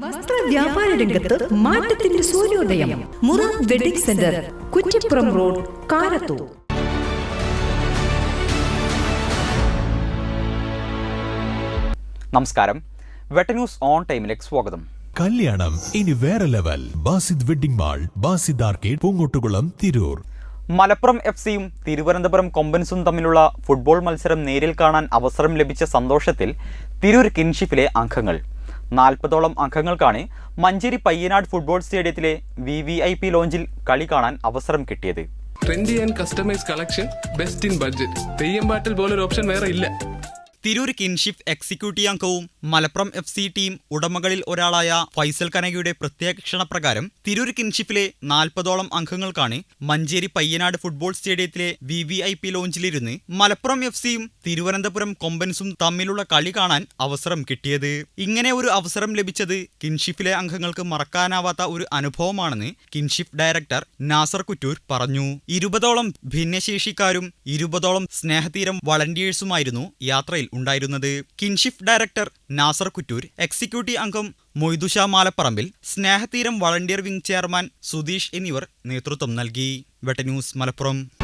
വസ്ത്ര വ്യാപാര രംഗത്ത് മാറ്റത്തിന്റെ സൂര്യോദയം. മുറ wedding centre Kuttippuram road Karathur. നമസ്കാരം. വെട്ട ന്യൂസ് ഓൺ ടൈമിലേക്ക് സ്വാഗതം. കല്യാണം ഇനി വേറെ level. Basid wedding mall Basid arcade Poongottukulam Tirur. Malappuram F സിയും തിരുവനന്തപുരം കൊമ്പൻസും തമ്മിലുള്ള ഫുട്ബോൾ മത്സരം നേരിൽ കാണാൻ അവസരം ലഭിച്ച സന്തോഷത്തിൽ തിരൂർ കിൻഷിപ്പിലെ അംഗങ്ങൾ. നാൽപ്പതോളം അംഗങ്ങൾക്കാണ് മഞ്ചേരി പയ്യനാട് ഫുട്ബോൾ സ്റ്റേഡിയത്തിലെ വി വി ഐ പി ലോഞ്ചിൽ കളി കാണാൻ അവസരം കിട്ടിയത്. Trendy and customise collection best in budget Theyyam പാട്ടിൽ പോലൊരു ഓപ്ഷൻ വേറെ ഇല്ല. തിരൂർ കിൻഷിഫ് എക്സിക്യൂട്ടീവ് അംഗവും മലപ്പുറം എഫ് സി ടീം ഉടമകളിൽ ഒരാളായ ഫൈസൽ കനകയുടെ പ്രത്യേക ക്ഷണപ്രകാരം തിരൂർ കിൻഷിഫിലെ നാൽപ്പതോളം അംഗങ്ങൾക്കാണ് മഞ്ചേരി പയ്യനാട് ഫുട്ബോൾ സ്റ്റേഡിയത്തിലെ വി വി ഐ പി ലോഞ്ചിലിരുന്ന് മലപ്പുറം എഫ് സിയും തിരുവനന്തപുരം കൊമ്പൻസും തമ്മിലുള്ള കളി കാണാൻ അവസരം കിട്ടിയത്. ഇങ്ങനെ ഒരു അവസരം ലഭിച്ചത് കിൻഷിഫിലെ അംഗങ്ങൾക്ക് മറക്കാനാവാത്ത ഒരു അനുഭവമാണെന്ന് കിൻഷിഫ് ഡയറക്ടർ നാസർ കുറ്റൂർ പറഞ്ഞു. ഇരുപതോളം ഭിന്നശേഷിക്കാരും ഇരുപതോളം സ്നേഹതീരം വളണ്ടിയേഴ്സുമായിരുന്നു യാത്രയിൽ ഉണ്ടായിരുന്നത് Kinship director Nasar Kuttur executive അംഗം Moidusha മാലപ്പറമ്പിൽ Snehatheeram volunteer wing chairman Sudheesh എന്നിവർ നേതൃത്വം നൽകി. വെട്ട ന്യൂസ് മലപ്പുറം.